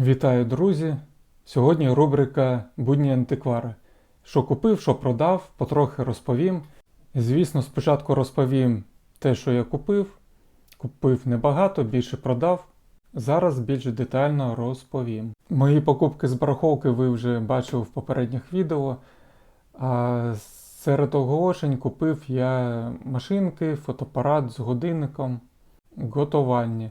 Вітаю, друзі! Сьогодні рубрика Будні антиквари. Що купив, що продав, потрохи розповім. Звісно, спочатку розповім те, що я купив. Купив небагато, більше продав. Зараз більш детально розповім. Мої покупки з барахолки ви вже бачили в попередніх відео. А серед оголошень купив я машинки, фотоапарат з годинником, готувальні.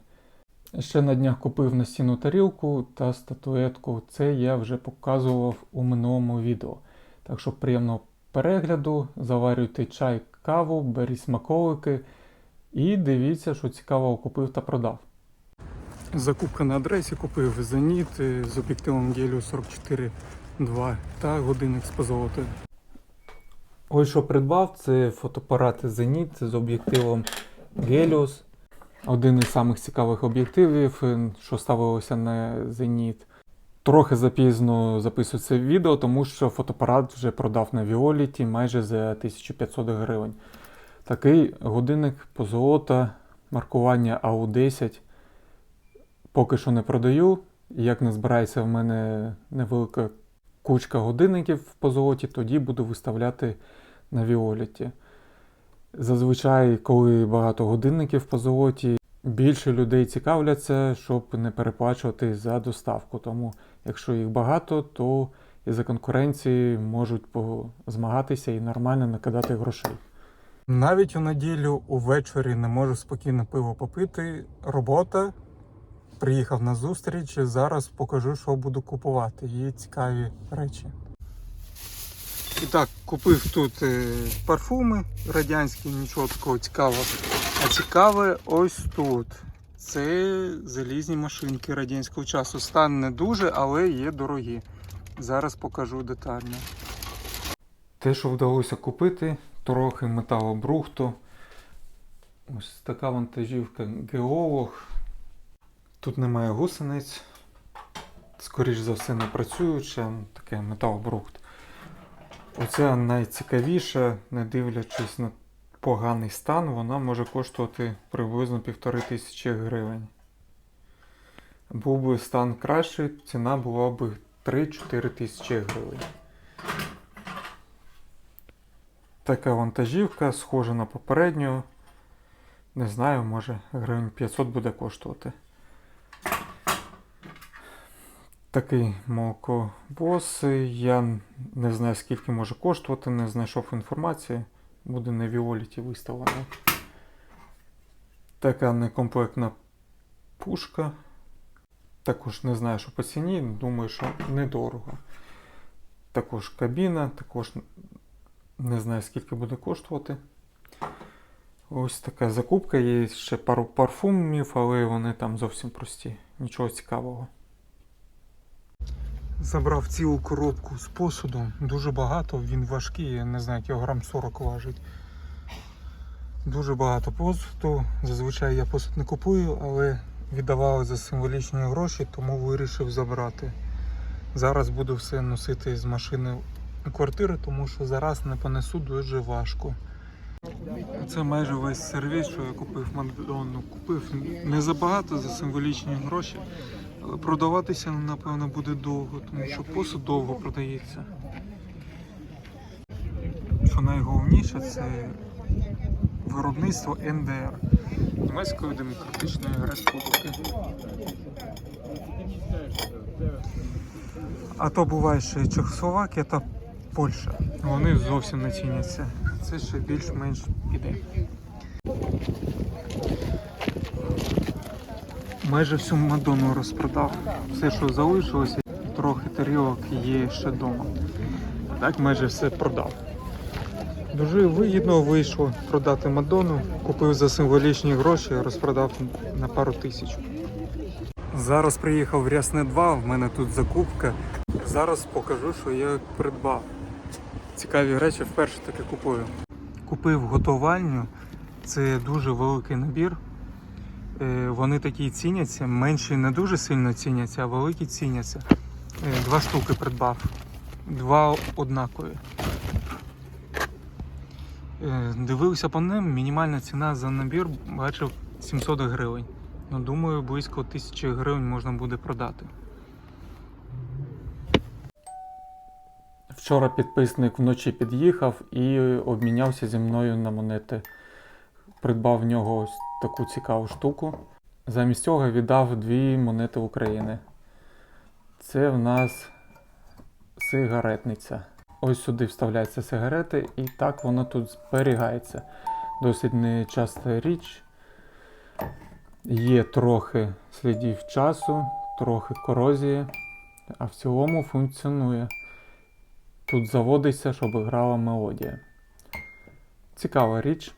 Ще на днях купив настінну тарілку та статуетку. Це я вже показував у минулому відео. Так що приємного перегляду, заварюйте чай, каву, беріть смаколики і дивіться, що цікавого купив та продав. Закупка на адресі купив Зеніт з об'єктивом Gelius 44.2 та годинник з позолотою. Ось що придбав, це фотоапарат Зеніт з об'єктивом Gelius. Один із самих цікавих об'єктивів, е, що ставилося на Зеніт. Трохи запізно записую це відео, тому що фотоапарат вже продав на Віоліті майже за 1500 гривень. Такий годинник позолота, маркування AU10. Поки що не продаю. Як не збирається в мене невелика кучка годинників в позолоті, тоді буду виставляти на Віоліті. Зазвичай, коли багато годинників по золоті, більше людей цікавляться, щоб не переплачувати за доставку. Тому, якщо їх багато, то із за конкуренції можуть змагатися і нормально накидати грошей. Навіть у неділю увечері не можу спокійно пиво попити. Робота. Приїхав на зустріч. Зараз покажу, що буду купувати. Є цікаві речі. І так, купив тут е, парфуми радянські, нічого такого цікавого. А цікаве ось тут. Це залізні машинки радянського часу. Стан не дуже, але є дорогі. Зараз покажу детально. Те, що вдалося купити, трохи металобрухту. Ось така вантажівка геолог. Тут немає гусениць. Скоріш за все, не працююча, таке металобрухт. Оця найцікавіша, не дивлячись на поганий стан, вона може коштувати приблизно півтори тисячі гривень. Був би стан кращий, ціна була б 3-4 тисячі гривень. Така вантажівка, схожа на попередню. Не знаю, може гривень 500 буде коштувати. Такий молоковоз. Я не знаю скільки може коштувати, не знайшов інформації. Буде на Віоліті виставлено. Така некомплектна пушка. Також не знаю, що по ціні, думаю, що недорого. Також кабіна, також не знаю скільки буде коштувати. Ось така закупка. Є ще пару парфумів, але вони там зовсім прості. Нічого цікавого. Забрав цілу коробку з посуду. Дуже багато, він важкий, я не знаю, кілограм 40 важить. Дуже багато посуду. Зазвичай я посуд не купую, але віддавали за символічні гроші, тому вирішив забрати. Зараз буду все носити з машини в квартири, тому що зараз не понесу дуже важко. Це майже весь сервіс, що я купив Мадонну. Купив не забагато за символічні гроші. Але продаватися, напевно, буде довго, тому що посуд довго продається. Що найголовніше, це виробництво НДР Німецької Демократичної Республіки. А то буває ще Чехословакія та Польща. Вони зовсім не ціняться. Це ще більш-менш піде. Майже всю Мадонну розпродав. Все, що залишилося, трохи тарілок є ще вдома. Так майже все продав. Дуже вигідно вийшло продати Мадонну. Купив за символічні гроші, розпродав на пару тисяч. Зараз приїхав в Рясне 2, в мене тут закупка. Зараз покажу, що я придбав. Цікаві речі вперше таке купую. Купив готувальню, це дуже великий набір. Е, вони такі ціняться, менші не дуже сильно ціняться, а великі ціняться. Е, два штуки придбав, два однакові. Е, дивився по ним, мінімальна ціна за набір бачив 700 гривень. Ну, Думаю, близько 1000 гривень можна буде продати. Вчора підписник вночі під'їхав і обмінявся зі мною на монети. Придбав в нього таку цікаву штуку. Замість цього віддав дві монети України. Це в нас сигаретниця. Ось сюди вставляються сигарети, і так воно тут зберігається. Досить нечаста річ. Є трохи слідів часу, трохи корозії, а в цілому функціонує. Тут заводиться, щоб грала мелодія. Цікава річ.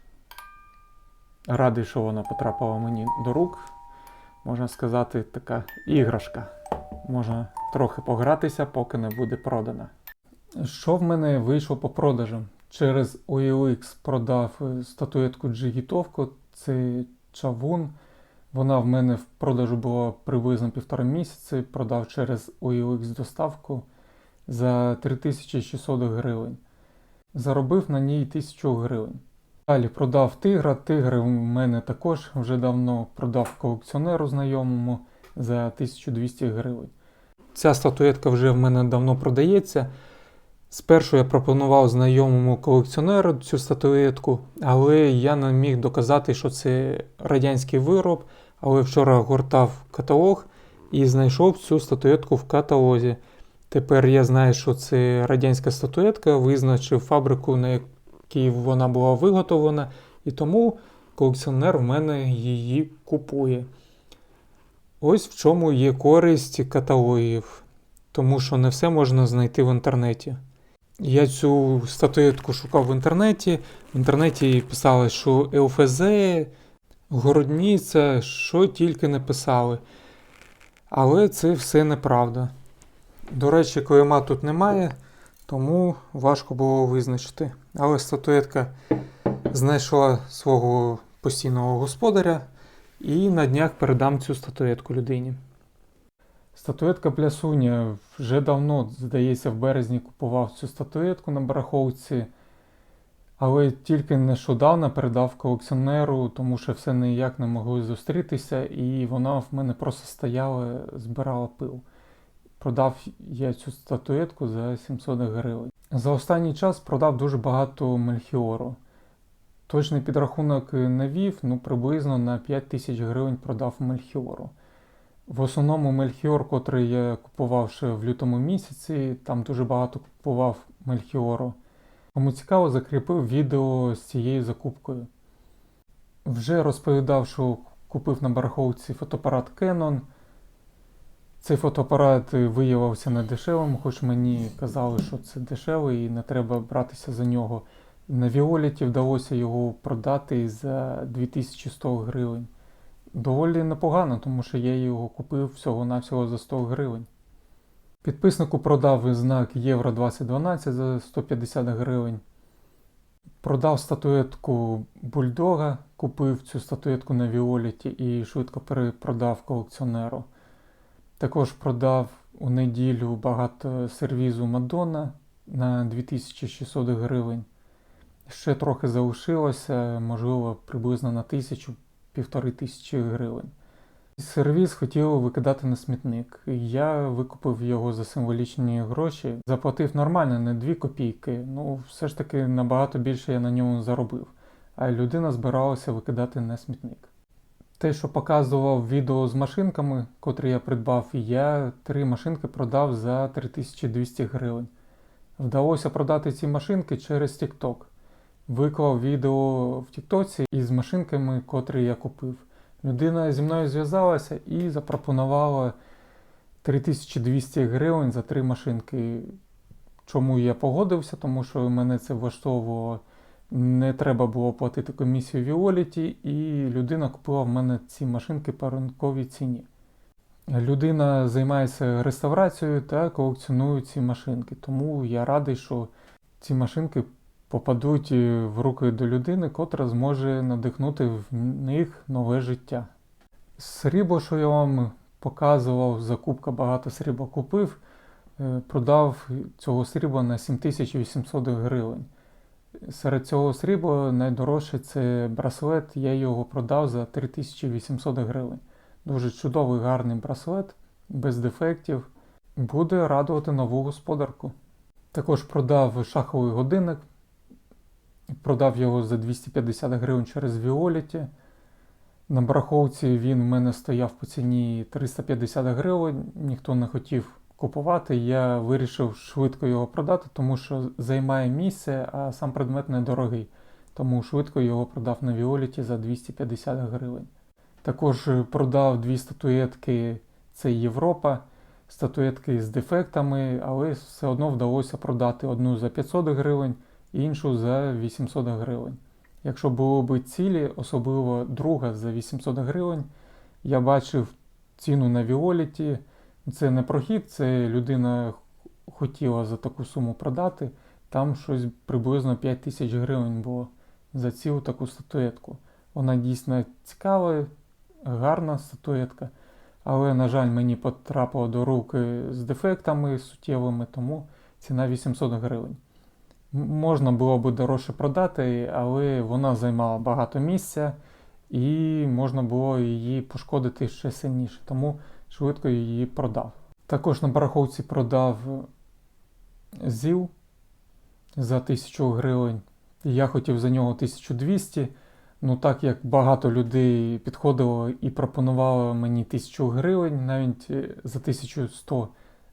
Радий, що вона потрапила мені до рук. Можна сказати, така іграшка. Можна трохи погратися, поки не буде продана. Що в мене вийшло по продажам? Через OLX продав е, статуетку Джигітовку, це чавун. Вона в мене в продажу була приблизно півтора місяці. Продав через OLX доставку за 3600 гривень. Заробив на ній 1000 гривень. Далі продав тигра. Тигри в мене також вже давно продав колекціонеру знайомому за 1200 гривень. Ця статуетка вже в мене давно продається. Спершу я пропонував знайомому колекціонеру цю статуетку, але я не міг доказати, що це радянський вироб. Але вчора гортав каталог і знайшов цю статуетку в каталозі. Тепер я знаю, що це радянська статуетка, визначив фабрику, на якій вона була виготовлена, і тому колекціонер в мене її купує. Ось в чому є користь каталогів, тому що не все можна знайти в інтернеті. Я цю статуетку шукав в інтернеті. В інтернеті писали, що ЛФЗ, Городниця, що тільки не писали. Але це все неправда. До речі, клейма тут немає, тому важко було визначити. Але статуетка знайшла свого постійного господаря і на днях передам цю статуетку людині. Статуетка Плясуня вже давно, здається, в березні купував цю статуетку на барахолці, але тільки нещодавно передав колекціонеру, тому що все ніяк не могли зустрітися, і вона в мене просто стояла, збирала пил. Продав я цю статуетку за 700 гривень. За останній час продав дуже багато мельхіору. Точний підрахунок не вів, ну приблизно на 5 тисяч гривень продав мельхіору. В основному мельхіор, котрий я купував ще в лютому місяці, там дуже багато купував мельхіору. Кому цікаво, закріпив відео з цією закупкою. Вже розповідав, що купив на бараховці фотоапарат Canon. Цей фотоапарат виявився недешевим, хоч мені казали, що це дешевий і не треба братися за нього. На Віоліті вдалося його продати за 2100 гривень. Доволі непогано, тому що я його купив всього-навсього за 100 гривень. Підписнику продав знак Євро 2012 за 150 гривень. Продав статуетку бульдога, купив цю статуетку на Віоліті і швидко перепродав колекціонеру. Також продав у неділю багато сервізу Мадонна на 2600 гривень. Ще трохи залишилося, можливо, приблизно на тисячу півтори тисячі гривень. Сервіс хотіли викидати на смітник. Я викупив його за символічні гроші, заплатив нормально, не 2 копійки. Ну, все ж таки набагато більше я на ньому заробив. А людина збиралася викидати на смітник. Те, що показував відео з машинками, котрі я придбав, я три машинки продав за 3200 гривень. Вдалося продати ці машинки через TikTok. Виклав відео в Тіктоці із машинками, котрі я купив. Людина зі мною зв'язалася і запропонувала 3200 гривень за три машинки. Чому я погодився, тому що мене це влаштовувало. Не треба було платити комісію Віоліті, і людина купила в мене ці машинки по ринковій ціні. Людина займається реставрацією та колекціонує ці машинки, тому я радий, що ці машинки попадуть в руки до людини, котра зможе надихнути в них нове життя. Срібло, що я вам показував, закупка багато срібла купив, е, продав цього срібла на 7800 гривень. Серед цього срібла найдорожче це браслет, я його продав за 3800 гривень. Дуже чудовий гарний браслет, без дефектів. Буде радувати нову господарку. Також продав шаховий годинник. Продав його за 250 гривень через Віоліті. На бараховці він в мене стояв по ціні 350 гривень, ніхто не хотів купувати. Я вирішив швидко його продати, тому що займає місце, а сам предмет недорогий. Тому швидко його продав на Віоліті за 250 гривень. Також продав дві статуетки, це Європа, статуетки з дефектами, але все одно вдалося продати одну за 500 гривень, іншу за 800 гривень. Якщо було б цілі, особливо друга за 800 гривень, я бачив ціну на Віоліті. Це не прохід, це людина хотіла за таку суму продати. Там щось приблизно 5 тисяч гривень було за цілу таку статуетку. Вона дійсно цікава, гарна статуетка, але, на жаль, мені потрапила до руки з дефектами суттєвими, тому ціна 800 гривень. Можна було б дорожче продати, але вона займала багато місця і можна було її пошкодити ще сильніше, тому швидко її продав. Також на бараховці продав ЗІЛ за 1000 гривень. Я хотів за нього 1200. Ну так як багато людей підходило і пропонувало мені 1000 гривень, навіть е, за 1100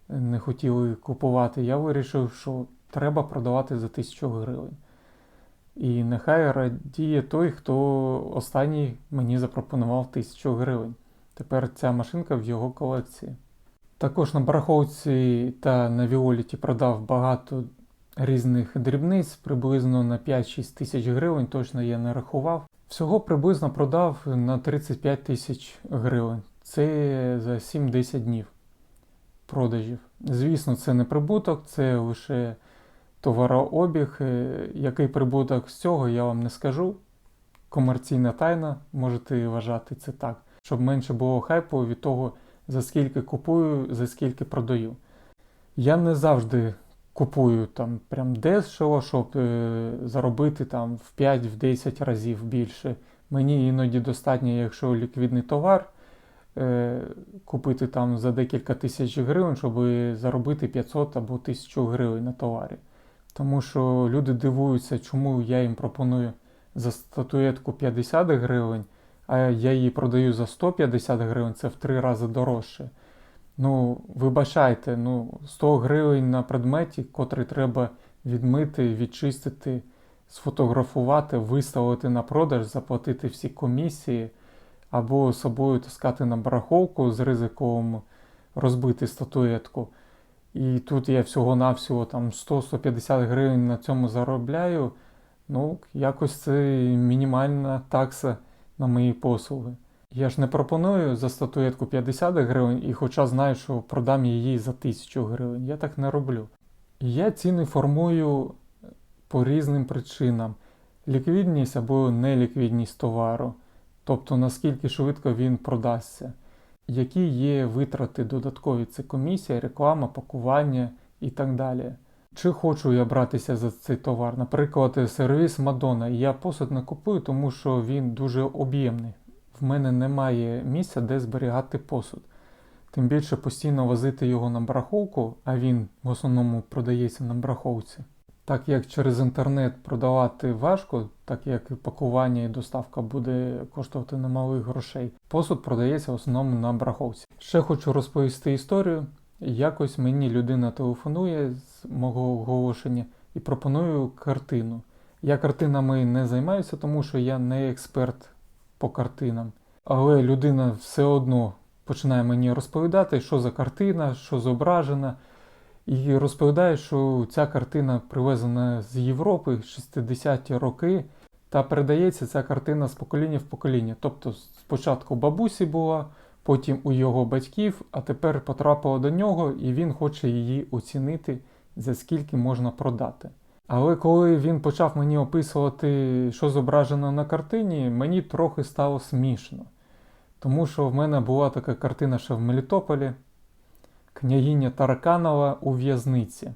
не хотіли купувати, я вирішив, що треба продавати за 1000 гривень. І нехай радіє той, хто останній мені запропонував 1000 гривень. Тепер ця машинка в його колекції. Також на бараховці та на Віоліті продав багато різних дрібниць, приблизно на 5-6 тисяч гривень, точно я не рахував. Всього приблизно продав на 35 тисяч гривень. Це за 7-10 днів продажів. Звісно, це не прибуток, це лише товарообіг. Е, Який прибуток з цього, я вам не скажу. Комерційна тайна, можете вважати це так, щоб менше було хайпу від того, за скільки купую, за скільки продаю. Я не завжди купую там прям дешево, щоб е, заробити там в 5-10 разів більше. Мені іноді достатньо, якщо ліквідний товар, е, купити там за декілька тисяч гривень, щоб заробити 500 або 1000 гривень на товарі. Тому що люди дивуються, чому я їм пропоную за статуетку 50 гривень, я її продаю за 150 гривень, це в три рази дорожче. Ну, вибачайте, ну 100 гривень на предметі, котрий треба відмити, відчистити, сфотографувати, виставити на продаж, заплатити всі комісії, або собою таскати на бараховку з ризиком розбити статуетку. І тут я всього-навсього там 100-150 гривень на цьому заробляю. Ну, якось це мінімальна такса на мої послуги. Я ж не пропоную за статуетку 50 гривень, і хоча знаю, що продам її за 1000 гривень. Я так не роблю. Я ціни формую по різним причинам: ліквідність або неліквідність товару, тобто наскільки швидко він продасться, які є витрати додаткові, це комісія, реклама, пакування і так далі. Чи хочу я братися за цей товар? Наприклад, сервіс Madonna. Я посуд не купую, тому що він дуже об'ємний. В мене немає місця, де зберігати посуд. Тим більше постійно возити його на бараховку, а він в основному продається на бараховці. Так як через інтернет продавати важко, так як і пакування і доставка буде коштувати немалих грошей, посуд продається в основному на бараховці. Ще хочу розповісти історію. Якось мені людина телефонує мого оголошення і пропонує картину. Я картинами не займаюся, тому що я не експерт по картинам. Але людина все одно починає мені розповідати, що за картина, що зображена. І розповідає, що ця картина привезена з Європи 60-ті роки, та передається ця картина з покоління в покоління. Тобто спочатку бабусі була, потім у його батьків, а тепер потрапила до нього, і він хоче її оцінити, за скільки можна продати. Але коли він почав мені описувати, що зображено на картині, мені трохи стало смішно. Тому що в мене була така картина ще в Мелітополі княгиня Тараканова у в'язниці.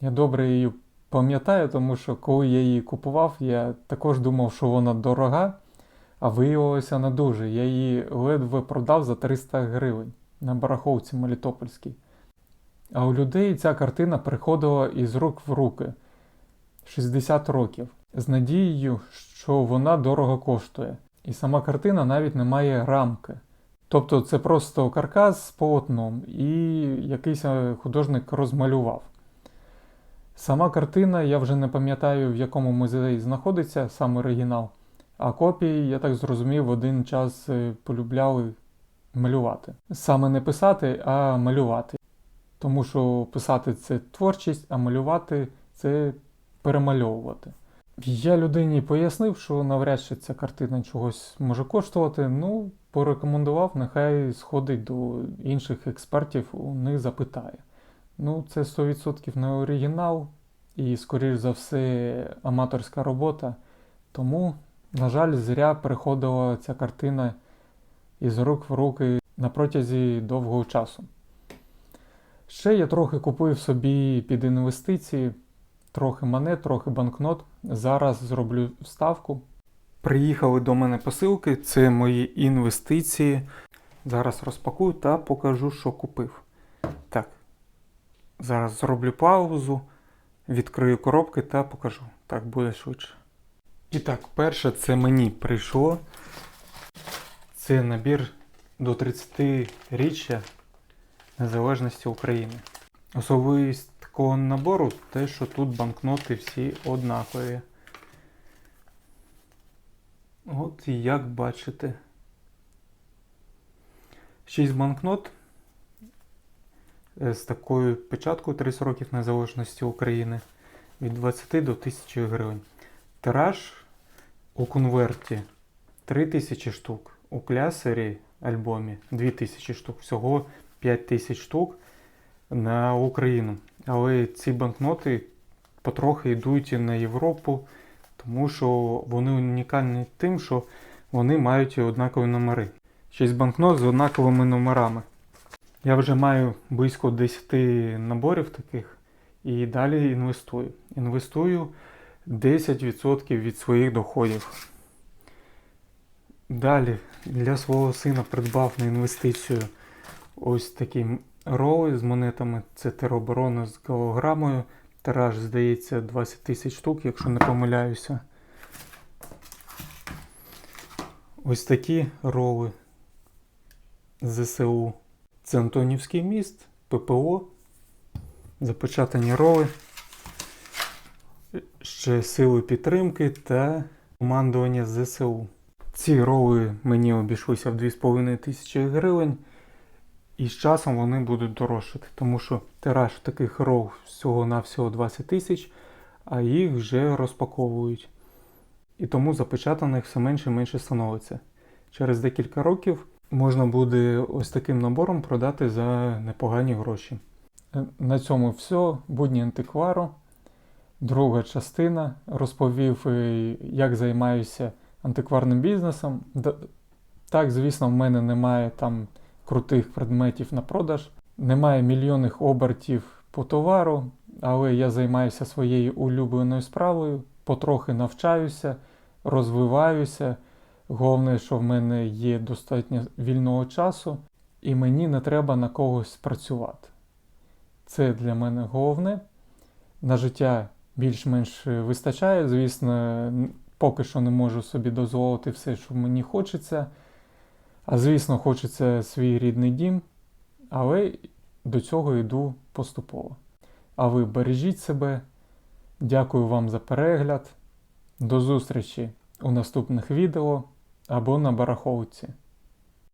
Я добре її пам'ятаю, тому що коли я її купував, я також думав, що вона дорога, а виявилося не дуже. Я її ледве продав за 300 гривень на бараховці Мелітопольській. А у людей ця картина переходила із рук в руки 60 років з надією, що вона дорого коштує. І сама картина навіть не має рамки. Тобто це просто каркас з полотном, і якийсь е, художник розмалював. Сама картина, я вже не пам'ятаю, в якому музеї знаходиться сам оригінал, а копії, я так зрозумів, в один час е, полюбляли малювати. Саме не писати, а малювати. Тому що писати це творчість, а малювати це перемальовувати. Я людині пояснив, що навряд чи ця картина чогось може коштувати. Ну, порекомендував, нехай сходить до інших експертів, у них запитає. Ну, це 100% не оригінал і, скоріш за все, аматорська робота. Тому, на жаль, зря переходила ця картина із рук в руки на протязі довгого часу. Ще я трохи купив собі під інвестиції, трохи монет, трохи банкнот. Зараз зроблю вставку. Приїхали до мене посилки, це мої інвестиції. Зараз розпакую та покажу, що купив. Так, зараз зроблю паузу, відкрию коробки та покажу. Так буде швидше. І так, перше це мені прийшло. Це набір до 30-річчя Незалежності України. Особливість такого набору те, що тут банкноти всі однакові. От як бачите. 6 банкнот е, з такою печаткою 30 років незалежності України від 20 до 1000 гривень. Тираж у конверті 3000 штук, у клясері альбомі 2000 штук, всього 5000 штук на Україну. Але ці банкноти потрохи йдуть і на Європу, тому що вони унікальні тим, що вони мають однакові номери. 6 банкнот з однаковими номерами. Я вже маю близько 10 наборів таких і далі інвестую. Інвестую 10% від своїх доходів. Далі для свого сина придбав на інвестицію ось такі роли з монетами. Це тероборона з голограмою. Тираж, здається, 20 тисяч штук, якщо не помиляюся. Ось такі роли ЗСУ. Це Антонівський міст, ППО, запечатані роли, ще сили підтримки та командування ЗСУ. Ці роли мені обійшлися в 2,5 тисячі гривень. І з часом вони будуть дорожчати, тому що тираж таких рол всього-навсього 20 тисяч, а їх вже розпаковують. І тому запечатаних все менше і менше становиться. Через декілька років можна буде ось таким набором продати за непогані гроші. Е, На цьому все. Будні антиквару. Друга частина. Розповів, е, як займаюся антикварним бізнесом. Так, звісно, в мене немає там крутих предметів на продаж. Немає мільйонних обертів по товару, але я займаюся своєю улюбленою справою, потрохи навчаюся, розвиваюся. Головне, що в мене є достатньо вільного часу, і мені не треба на когось працювати. Це для мене головне. На життя більш-менш вистачає. Звісно, поки що не можу собі дозволити все, що мені хочеться. А звісно, хочеться свій рідний дім, але до цього йду поступово. А ви бережіть себе. Дякую вам за перегляд. До зустрічі у наступних відео або на барахолці.